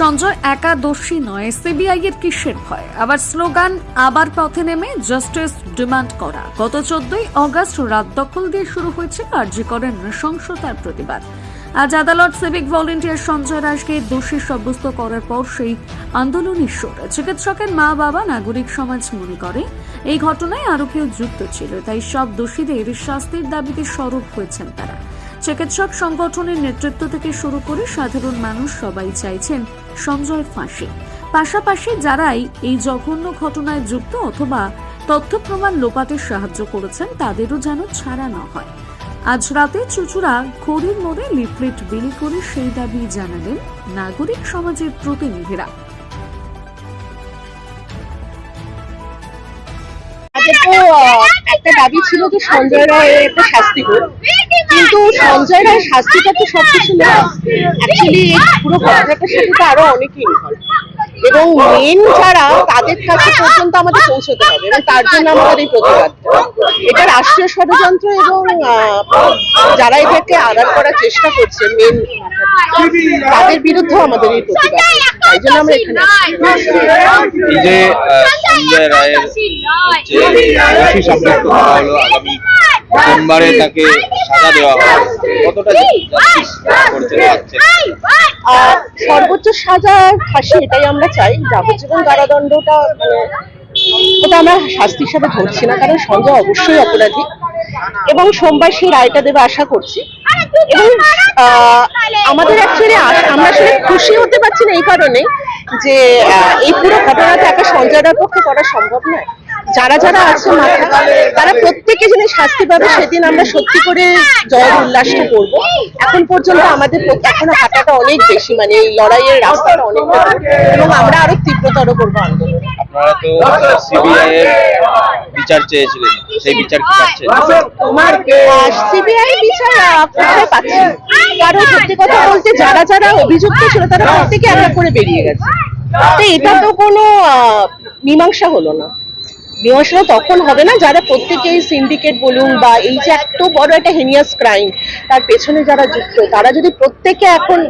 সঞ্জয় একা দোষী নয় সিবিআই এর কিসের ভয়? আবার স্লোগান, আবার পথে নেমে জাস্টিস ডিমান্ড করা। গত চোদ্দই অগস্ট রাত দখল দিয়ে শুরু হয়েছে কার্যকরের নৃশংসতার প্রতিবাদ। আজ আদালত সিভিক ভলেন্টিয়ার সঞ্জয় রাজকে দোষী সাব্যস্ত করার পর সেই আন্দোলনের সুর চিকিৎসকের মা বাবা নাগরিক সমাজ মনে করে, এই ঘটনায় আরও কেউ যুক্ত ছিল, তাই সব দোষীদের শাস্তির দাবিতে সরব হয়েছেন তারা। চিকিৎসক সংগঠনের নেতৃত্ব থেকে শুরু করে সাধারণ মানুষ সবাই চাইছেন সঞ্জয়ের ফাঁসি। পাশাপাশি যারাই এই জঘন্য ঘটনায় যুক্ত অথবা তথ্য প্রমাণ লোপাতে সাহায্য করেছেন, তাদেরও যেন ছাড়া না হয়। আজ রাতে চুচুড়া খড়ির মোড়ে লিফলেট বিলি করে সেই দাবি জানালেন নাগরিক সমাজের প্রতিনিধিরা। একটা দাবি ছিল যে সঞ্জয় রায়ের একটা শাস্তি হোক। কিন্তু সঞ্জয় রায়ের শাস্তিটা তো সবকিছু না। অ্যাকচুয়ালি পুরো তো আরও অনেকে ইনভলভ এবং মেন যারা তাদের কাছে পর্যন্ত আমাদের পৌঁছতে হবে এবং তার জন্য আমাদের এই প্রতিবাদটা এটা রাষ্ট্রীয় ষড়যন্ত্র এবং যারা এটাকে আড়াল করার চেষ্টা করছে মেন তাদের বিরুদ্ধেও আমাদের এই প্রতিবাদ তাই জন্য আমরা এখানে এই যে সঞ্জয় রায়ের দোষী সাব্যস্ত করা হলো আগামী সোমবারে তাকে সাজা দেওয়া হবে কতটা জাস্টিস করতে পারছে আর সর্বোচ্চ সাজা ফাঁসি এটাই আমরা চাই। যাবজ্জীবন কারাদণ্ডটা আমরা শাস্তি হিসাবে ধরছি না, কারণ সঞ্জয় অবশ্যই অপরাধী। এবং সোমবার সেই রায়টা দেবে আশা করছি। এবং আমাদের অ্যাকচুয়ালি আমরা আসলে খুশি হতে পারছি না এই কারণে যে এই পুরো ঘটনাটা একা সঞ্জয়ের পক্ষে করা সম্ভব নয়। যারা যারা আছে তারা প্রত্যেকে যেন শাস্তি পাবে সেদিন আমরা সত্যি করে জয়ের উল্লাসটা করব। এখন পর্যন্ত আমাদের এখনও হাঁটাটা অনেক বেশি মানে এই লড়াইয়ের রাস্তাটা অনেকটা এবং আমরা আরও তীব্রতর করব আন্দোলন। আপনারা তো সিবিআই এর বিচার চেয়েছিলেন সেই বিচার কি পাচ্ছেন সিবিআই বিচার কারণ সত্যি কথা বলতে যারা যারা অভিযুক্ত ছিল তারা প্রত্যেকে এক এক করে বেরিয়ে গেছে। তো এটা তো কোনো মীমাংসা হলো না। মীমাংসা তখন হবে না। যারা প্রত্যেকে সিন্ডিকেট বলুন বা এই যে এত বড় একটা হেনিয়াস ক্রাইম তার পেছনে যারা যুক্ত তারা যদি প্রত্যেকে এখন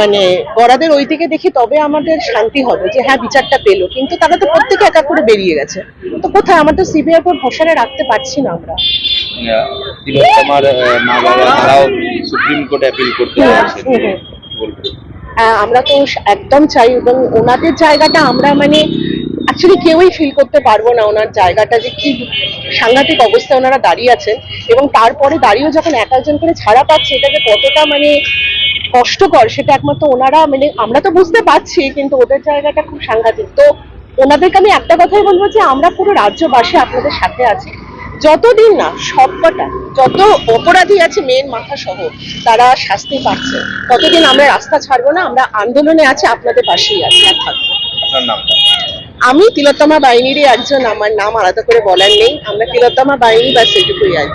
মানে বড়াদের ওই দিকে দেখি তবে আমাদের শান্তি হবে যে হ্যাঁ বিচারটা পেল। কিন্তু তারা তো প্রত্যেকে একা করে বেরিয়ে গেছে। তো কোথায়? আমার তো সিবিআই পর ভরসাটা রাখতে পারছি না আমরা। তিলোত্তমার মা বাবা তারাও সুপ্রিম কোর্টে অ্যাপিল করতে যাচ্ছেন হুম, হুম। বলবেন আমরা তো একদম চাই এবং ওনাদের জায়গাটা আমরা মানে অ্যাকচুয়ালি কেউই ফিল করতে পারব না ওনার জায়গাটা যে কি সাংঘাতিক অবস্থায় ওনারা দাঁড়িয়ে আছেন এবং তারপরে দাঁড়িয়েও যখন এক একজন করে ছাড়া পাচ্ছে এটা যে কতটা মানে কষ্টকর সেটা একমাত্র ওনারা মানে আমরা তো বুঝতে পারছি, কিন্তু ওদের জায়গাটা খুব সাংঘাতিক। তো ওনাদেরকে আমি একটা কথাই বলব যে আমরা পুরো রাজ্যবাসী আপনাদের সাথে আছি। যতদিন না সবকটা, যত অপরাধী আছে মেন মাথা সহ তারা শাস্তি পাচ্ছে। ততদিন আমরা রাস্তা ছাড়বো না, আমরা আন্দোলনে আছি, আপনাদের পাশেই আছি। আর থাকব আমি তিলোত্তমা বাহিনীরই একজন, আমার নাম আলাদা করে বলার নেই আমরা তিলোত্তমা বাহিনী বা সেটুকুই কি।